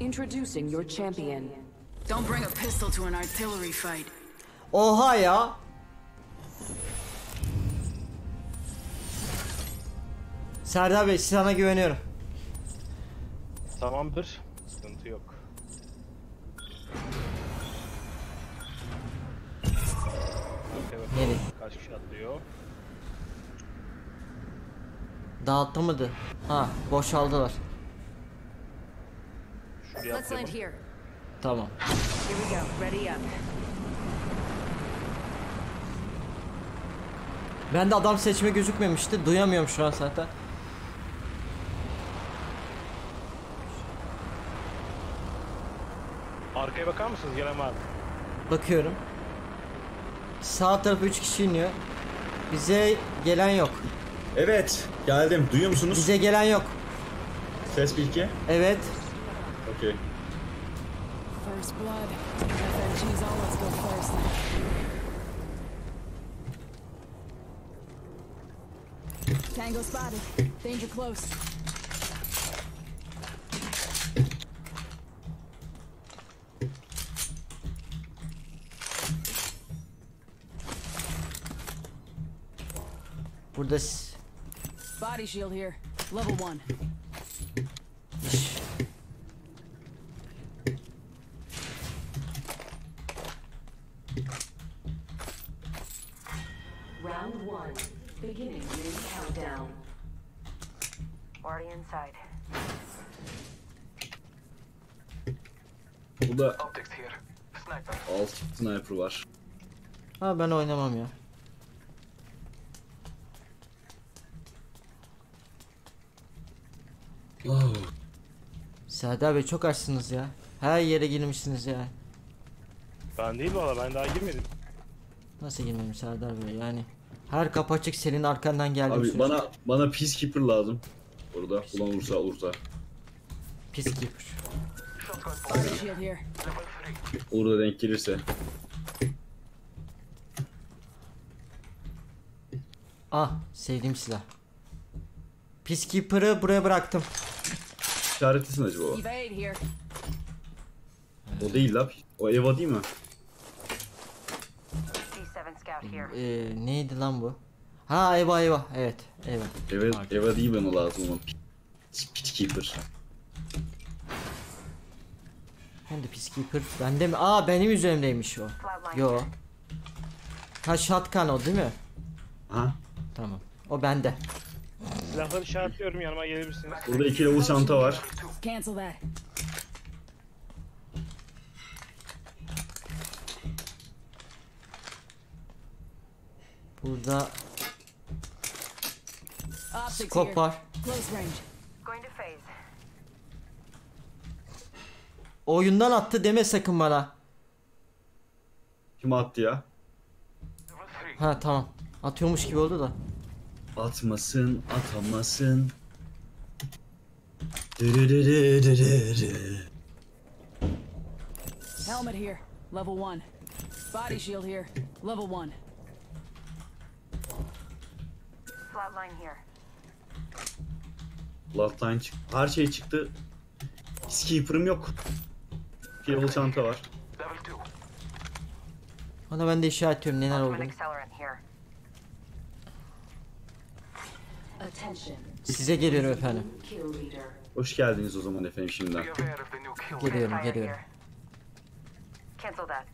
Introducing your champion. Don't bring a pistol to an artillery fight. Oha ya. Serdar Bey sana güveniyorum. Tamamdır. Sıkıntı yok. Bakalım Nereye? Kaç kişi atlıyor? Dağıttı mıydı? Ha boşaldılar. Şuraya Let's land atlayalım. here. Tamam. Here we go. Ready up. Ben de adam seçme gözükmemişti. Duyamıyorum şu an zaten. Arkaya bakar mısınız? Gelen var mı? Bakıyorum. Sağ tarafa 3 kişi iniyor. Bize gelen yok. Evet, geldim. Duyuyor musunuz? Bize gelen yok. Ses bilgi. Evet. Okey. First blood. FFG's always go first. Tango spotted. Danger close. Burada s- Body shield here. Level one. İnside. Burada alt sniper var. Ha ben oynamam ya. Oh. Serdar Bey çok açsınız ya. Her yere girmişsiniz ya. Ben değil valla ben daha girmedim. Nasıl girmem Serdar Bey yani. Her kapı açık senin arkandan geldim. Abi sürece. bana bana peacekeeper lazım. Burada ulan olursa olursa. Peacekeeper. Body shield here. Olur da denk gelirse. Ah sevdiğim silah. Peacekeeper'ı buraya bıraktım. İşaretlisin acaba o? O değil la. O Eva değil mi? D7 scout here. Ee, neydi lan bu? Ha Eva Eva. Evet Eva. Eva, Eva değil bana lazım onun. Peacekeeper. Hem de Peacekeeper. Bende mi? Aa benim üzerimdeymiş o. Yo. Ha shotgun o değil mi? Ha? Tamam. O bende. Silahları işaretliyorum yanıma gelebilirsiniz. Burada iki level çanta var. Cancel that. Burada. Skop var. Close range. Going to phase. Oyundan attı deme sakın bana. Kim attı ya? Ha tamam. Atıyormuş gibi oldu da. Atmasın, atamasın. Helmet here. Level one. Body shield here. Level one. Flatline here. Bloodline çıktı. Her şey çıktı. Peacekeeper'ım yok. Bir level çanta var. Ona ben de işaretliyorum neler Ultimate oldu. Size geliyorum efendim. Hoş geldiniz o zaman efendim şimdiden. Geliyorum geliyorum. Cancel that.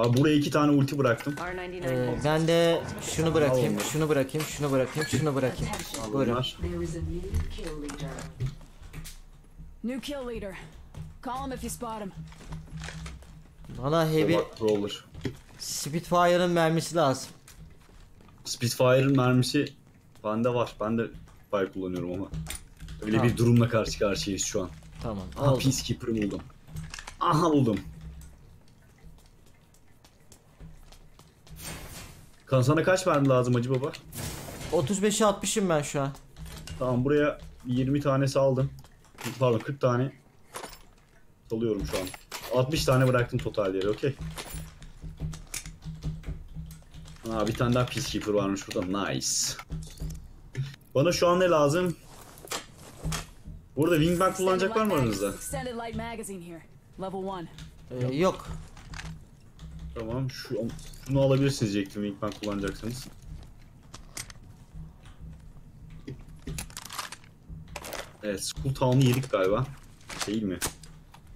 Abi buraya iki tane ulti bıraktım. R99 Ee, ben de şunu bırakayım, şunu bırakayım, şunu bırakayım, şunu bırakayım. Buyurun. New kill leader. Call him if you spot him. Bana heavy Roller. Spitfire'ın mermisi lazım. Spitfire'ın mermisi bende var. Ben de Spitfire kullanıyorum ama. Öyle Tamam. bir durumla karşı karşıyayız şu an. Tamam. Aha. Peacekeeper'ı buldum. Aha buldum. Kan sana kaç mermi lazım Hacı Baba? 35'e 60'ım ben şu an. Tamam buraya 20 tane saldım. Pardon 40 tane salıyorum şu an. 60 tane bıraktım total yere okey. Aa bir tane daha Peacekeeper varmış burada. Nice. Bana şu an ne lazım? Burada wingback Extended kullanacak var light mı aranızda? Extended light magazine here. Level 1. Ee, yok. Tamam şu şunu alabilirsiniz diyecektim wingback kullanacaksanız. Evet School Town'u yedik galiba. Değil mi?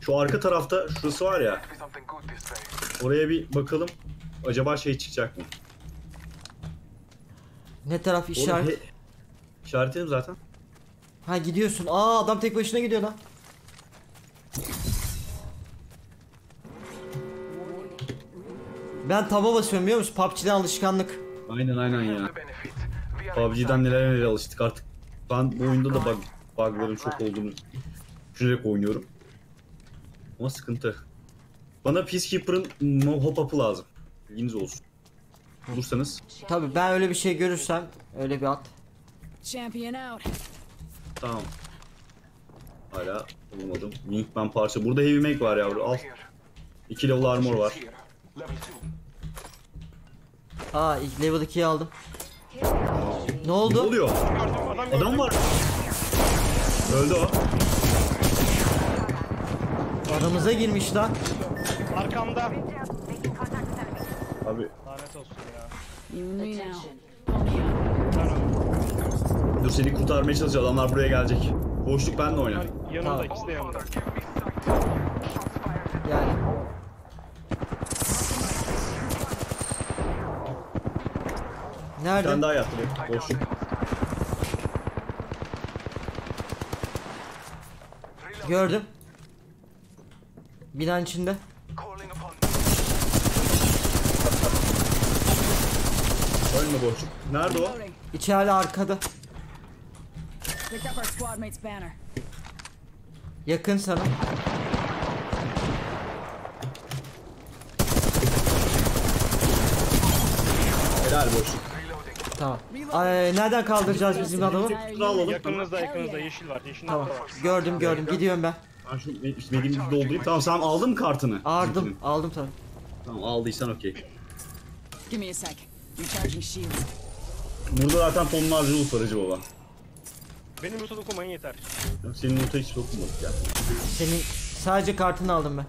Şu arka tarafta şurası var ya. Oraya bir bakalım. Acaba şey çıkacak mı? Ne taraf Oğlum, işaret? he- İşaretledim zaten. Ha gidiyorsun. Aa adam tek başına gidiyor lan. Ben taba basıyorum biliyor musun? PUBG'den alışkanlık. Aynen aynen ya. PUBG'den neler neler alıştık artık. Ben bu oyunda da bug, bugların çok olduğunu düşünerek oynuyorum. Ama sıkıntı. Bana Peacekeeper'ın no hop up'ı lazım. Bilginiz olsun. Bulursanız Tabi ben öyle bir şey görürsem öyle bir at. Champion out. tamam. Hala bulamadım. Wingman parça. Burada heavy mag var yavru al. 2 level armor var. Aa ilk level 2'yi aldım. Ne Ne oldu? oluyor? Gördüm adam var. Öldü o. Aramıza girmiş lan. Arkamda. Abi Lanet olsun ya. Dur seni kurtarmaya çalışıyor. Adamlar buraya gelecek. Boşluk benle oyna. Yanımda Tamam. ikisi de yanımda. Bir Nerede? tane daha yattı. Boşluk. Gördüm. Binanın içinde. Ölme boşluk. Nerede o? İçeride arkada. Yakın sana. Helal boşluk. Tamam. Ay, nereden kaldıracağız bizim adamı? Şunu alalım. Yakınınızda yakınızda yeşil var. Yeşil Tamam. nokta var. Gördüm gördüm. Gidiyorum ben. Ben şu mediğimizi doldurayım. Tamam sen aldın mı kartını? Aldım. Bizimkinin. Aldım tabii. Tamam aldıysan okey. Give me a sec. Recharging shields. Burada zaten tonlarca loot var Hacı baba. Benim loot'a dokunmayın yeter. Yok, Senin loot'a hiç dokunmadık ya. Senin sadece kartını aldım ben.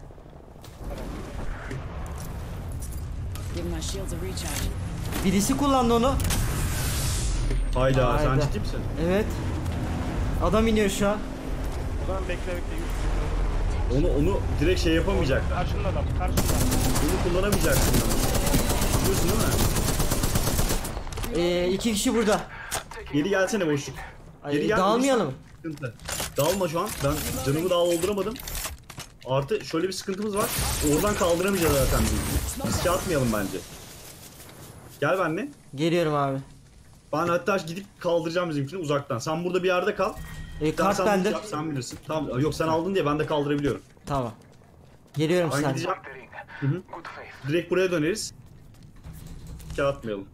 Give my shields a recharge. Birisi kullandı onu. Hayda sen Hayda. ciddi misin? Evet. Adam iniyor şu an. O zaman bekle bekle. Onu onu direkt şey yapamayacaklar. Karşında adam. Karşında. Bunu kullanamayacaksın. Biliyorsun değil mi? Ee, iki kişi burada. Geri gelsene boşluk. Ay, Geri gel. dağılmayalım. Sıkıntı. Dalma şu an. Ben canımı daha dolduramadım. Artı şöyle bir sıkıntımız var. Oradan kaldıramayacağız zaten biz. Riske atmayalım bence. Gel benimle. Geliyorum abi. Ben hatta gidip kaldıracağım bizimkini uzaktan. Sen burada bir yerde kal. Sen, kart sen bende. yap, sen bilirsin. Tamam. Yok sen aldın diye ben de kaldırabiliyorum. Tamam. Geliyorum Ben sen. gideceğim. Hı hı. Direkt buraya döneriz. Riske atmayalım.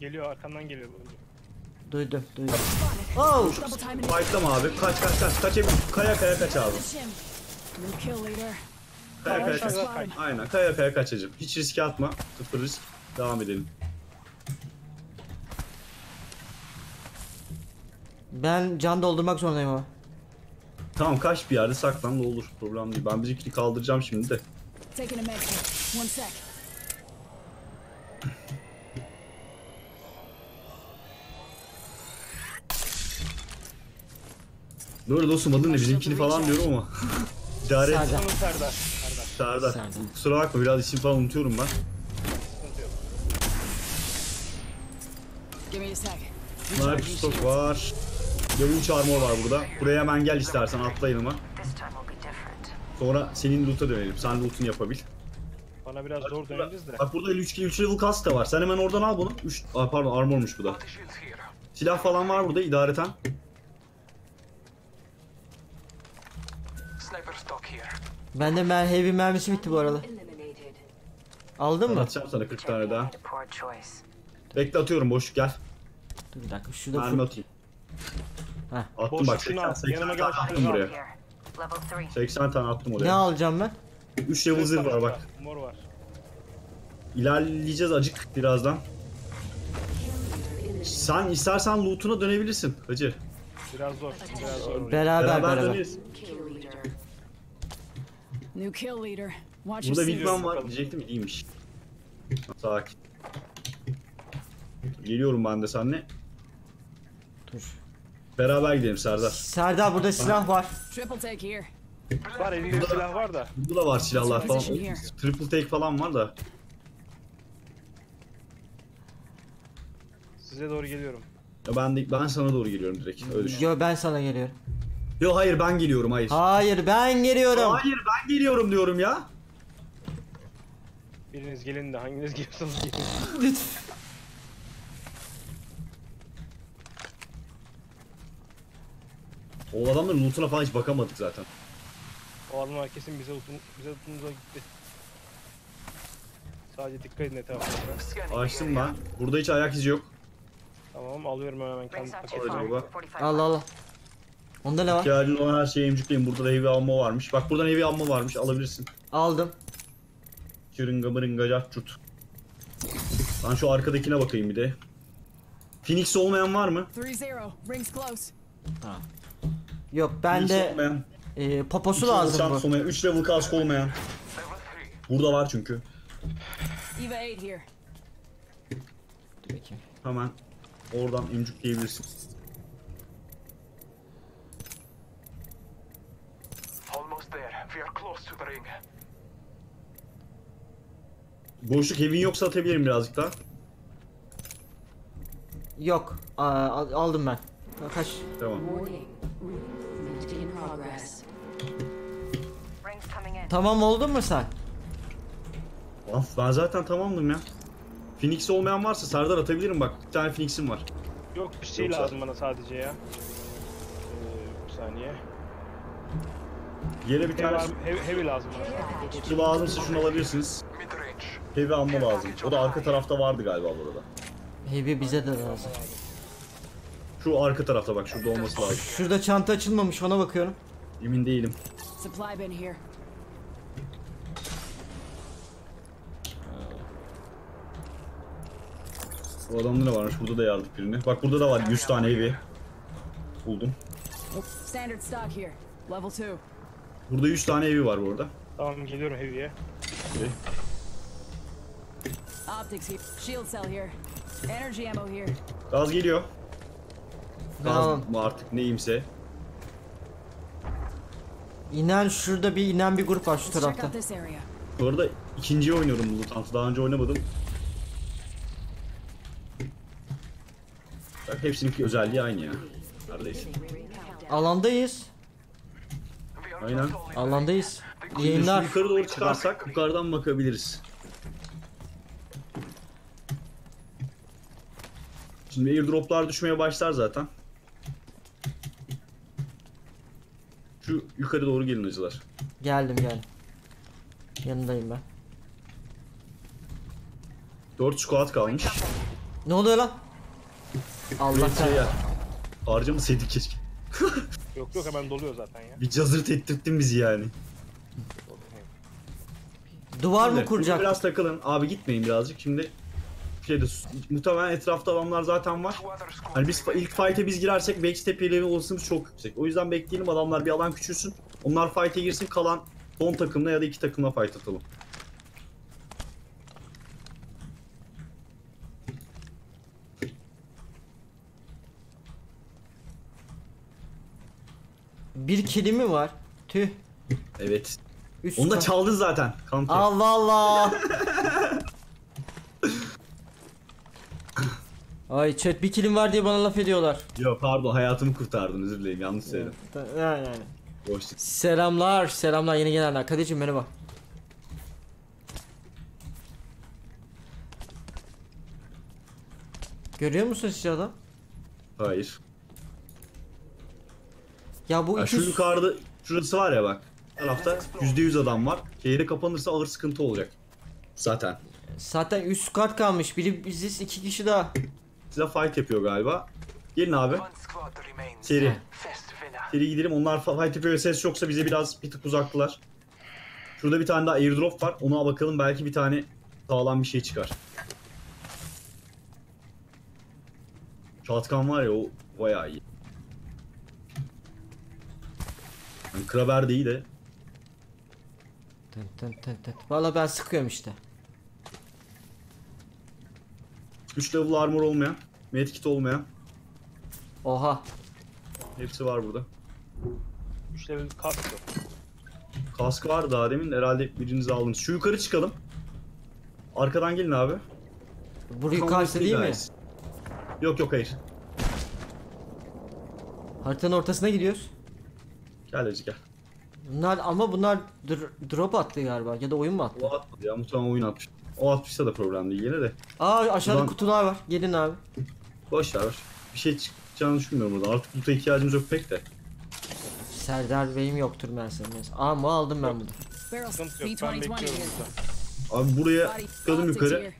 Geliyor arkamdan geliyor. Duydum, duydum. Oh! Fightlama abi. Kaç kaç kaç. Kaç kaya kaya kaç abi. Kaya kaya kaç. Aynen kaya kaya kaçacağım. Hiç riske atma. Sıfır risk. Devam edelim. Ben can doldurmak zorundayım ama. Tamam kaç bir yerde saklan da olur. Problem değil. Ben bizimkini kaldıracağım şimdi de. Doğru dostum adın ne? Bizimkini falan diyorum ama. İdare et. Serdar. Serdar. Serdar. Kusura bakma biraz isim falan unutuyorum ben. Sniper shields. var. 3 armor var burada. Buraya hemen gel istersen atla yanıma. Sonra senin loot'a dönelim. Sen loot'unu yapabil. Bana biraz zor döneriz de. Bak burada 3 3 level kask da var. Sen hemen oradan al bunu. 3 pardon armormuş bu da. Silah falan var burada idareten. Bende mer heavy mermisi bitti bu arada. Aldın mı? Atacağım sana 40 tane daha. Bekle atıyorum boş gel. Dur bir dakika şurada Mermi atayım. Heh. Attım Boş bak şunu 80, al, 80 yanıma tane attım buraya. Here. Level 3. 80 tane attım Ne oraya. alacağım ben? 3 level zırh var bak. Mor var. İlerleyeceğiz acık birazdan. Sen istersen loot'una dönebilirsin hacı. Biraz zor. Biraz zor. Beraber Beraber beraber. döneriz. New kill leader. Watch Burada six. Big Man var diyecektim iyiymiş. Sakin. Geliyorum ben de seninle. Dur. Beraber gidelim Serdar. Serdar burada silah var. Triple take here. Var elinde silah var da. Burada da var silahlar falan. Triple take falan var da. Size doğru geliyorum. Ya ben de, ben sana doğru geliyorum direkt. Öyle düşün. Yo ben sana geliyorum. Yo hayır ben geliyorum hayır. Hayır ben geliyorum. Hayır ben geliyorum diyorum ya. Biriniz gelin de hanginiz geliyorsanız gelin. Lütfen. O adamların loot'una falan hiç bakamadık zaten. O adamlar kesin bize utun, bize utunuza gitti. Sadece dikkat edin etrafınıza. Açtım ben. Burada hiç ayak izi yok. Tamam alıyorum hemen paketimi. Alacağım baba. 45 Allah Allah. Onda ne var? İhtiyacın olan her şeyi emcikleyin. Burada da heavy ammo varmış. Bak buradan heavy ammo varmış alabilirsin. Aldım. Şırınga mırınga cart Ben şu arkadakine bakayım bir de. Phoenix olmayan var mı? 3-0. Yok bende olmayan. e, poposu lazım bu. olmayan. 3 level kask olmayan. Burada var çünkü. Eva 8 here. Dur bakayım. Hemen oradan emcikleyebilirsin. Almost there. We are close to the ring. Boşluk heavy'in yoksa atabilirim birazcık daha. Yok. Aa, aldım ben. Kaç? Tamam. Tamam oldun mu sen? Of ben zaten tamamdım ya. Phoenix olmayan varsa Serdar atabilirim bak. Bir tane Phoenix'im var. Yok bir şey Yoksa- lazım bana sadece ya. Ee, bir saniye. Yere bir tane heavy, heavy lazım bana. su lazımsa şunu alabilirsiniz. Heavy ammo lazım. O da arka tarafta vardı galiba burada. Heavy bize de lazım. Şu arka tarafta bak şurada olması lazım. Şurada çanta açılmamış ona bakıyorum. Emin değilim. Supply bin here. Bu adamda ne varmış? Burada da yardık birini. Bak burada da var 100 tane heavy. Buldum. Standard stock here. Level 2. Burada 100 tane heavy var bu arada. Tamam geliyorum heavy'ye. Okey. Optics here. Shield cell here. Energy ammo here. Gaz geliyor. Gaz mı artık neyimse. İnen şurada bir inen bir grup var şu tarafta. Bu arada ikinciyi oynuyorum bu Lutant'ı. Daha önce oynamadım. Bak hepsinin özelliği aynı ya. Neredeyse. Alandayız. Aynen. Alandayız. Yayınlar. yukarı doğru çıkarsak yukarıdan bakabiliriz. Şimdi airdroplar düşmeye başlar zaten. Şu yukarı doğru gelin acılar. Geldim geldim. Yanındayım ben. 4 squad kalmış. Ne oluyor lan? Allah şey kahretsin. Harcamasaydık keşke. Yok yok hemen doluyor zaten ya. Bir cazırt ettirttin bizi yani. Duvar mı Şimdi, kuracak? Biraz takılın. Abi gitmeyin birazcık. Şimdi şeyde muhtemelen etrafta adamlar zaten var. Hani biz ilk fight'e biz girersek backstep yeleri olasılığımız çok yüksek. O yüzden bekleyelim adamlar bir alan küçülsün. Onlar fight'e girsin kalan son takımla ya da iki takımla fight atalım. Bir kilimi var. Tüh. Evet. Üst Onu da çaldın zaten. Kanka. Allah Allah. Ay chat bir kilim var diye bana laf ediyorlar. Yo pardon hayatımı kurtardın özür dilerim yanlış söyledim. Yani yani. Boş. Selamlar, selamlar yeni gelenler. Kadir'cim merhaba. Görüyor musun siz adam? Hayır. Ya bu Ya iki şu yukarıda şurası var ya bak. Tarafta %100 adam var. Şehri kapanırsa ağır sıkıntı olacak. Zaten. zaten üst kat kalmış. Biri biziz, iki kişi daha. Size fight yapıyor galiba. Gelin abi. Seri. Seri gidelim. Onlar fight yapıyor ve ses yoksa bize biraz bir tık uzaktılar. Şurada bir tane daha airdrop var. Ona bakalım belki bir tane sağlam bir şey çıkar. Shotgun var ya o bayağı iyi. Yani Kraber de iyi de. Tın tın tın tın. Valla ben sıkıyorum işte. 3 level armor olmayan, medkit olmayan. Oha. Hepsi var burada. 3 level kask yok. Kask var daha demin herhalde birinizi aldınız. Şu yukarı çıkalım. Arkadan gelin abi. Bu yukarısı değil mi? Yok yok hayır. Haritanın ortasına gidiyoruz. Gel Ece gel. Bunlar ama bunlar dr- drop attı galiba ya da oyun mu attı? O atmadı ya muhtemelen oyun atmış. O atmışsa da problem değil yine de. Aa aşağıda Ulan- kutular var. Gelin abi. Boş ver. Bir şey çıkacağını düşünmüyorum burada. Artık loot'a ihtiyacımız yok pek de. Serdar Bey'im yoktur Mercedes. Aa mı aldım ben bunu. Barrels. Sıkıntı yok. Ben B-2020 bekliyorum here. burada. Abi buraya çıkalım yukarı.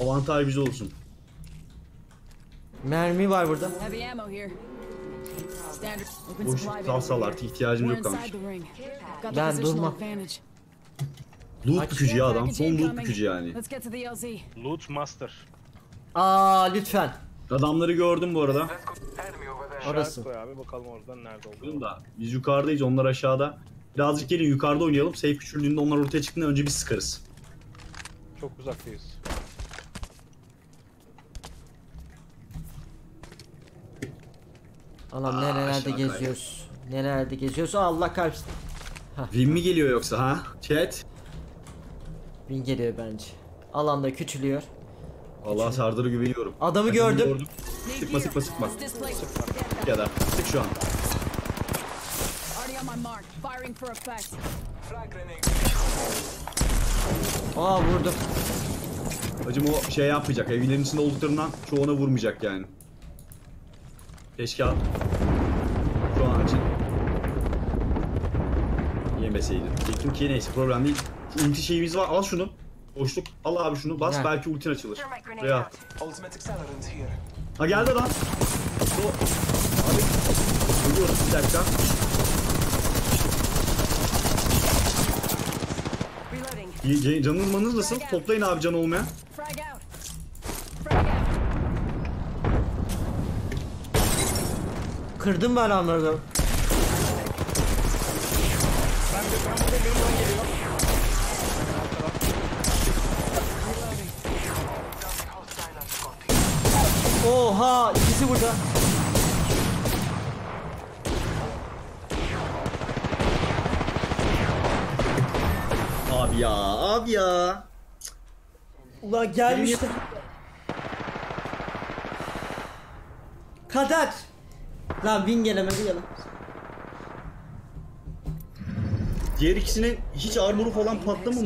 Avantaj bize olsun. Mermi var burada. Boş here. ihtiyacım yok kalmış. Ben durmam. Loot bükücü ya adam. Son loot bükücü yani. Loot Master. Aa lütfen. Adamları gördüm bu arada. Orası. Koy abi bakalım oradan nerede olduğunu. Da biz yukarıdayız onlar aşağıda. Birazcık gelin yukarıda oynayalım. Safe küçüldüğünde onlar ortaya çıktığında önce biz sıkarız. Çok uzaktayız. Allah'ım Aa, nerelerde geziyoruz. Nerelerde geziyoruz. Allah kahretsin. Win mi geliyor yoksa ha? Chat. Bin geliyor bence. Alanda küçülüyor. Allah Serdar'a güveniyorum. Adamı Adamı gördüm. Sıkma sıkma sıkma. Ya da sık şu an. Aa vurdum. Hacım o şey yapmayacak. Evlerin içinde olduklarından çoğuna vurmayacak yani. Keşke. Şu an için. Yemeseydim. Diyecektim ki neyse problem değil. Şu ulti şeyimiz var. Al şunu. Boşluk. Al abi şunu. Bas Gel. belki ultin açılır. Thermite grenade Ya. out. Ultimate accelerant here. Ha geldi lan. O. Abi. Ölüyorum bir dakika. Can- Canın manız nasıl? Toplayın abi can olmayan. Kırdım ben onları. Oha ikisi burada. Abi ya, abi ya. Ulan gelmişti. Kader. Lan bin gelemedi ya lan. Diğer ikisinin hiç armoru falan patlamamış.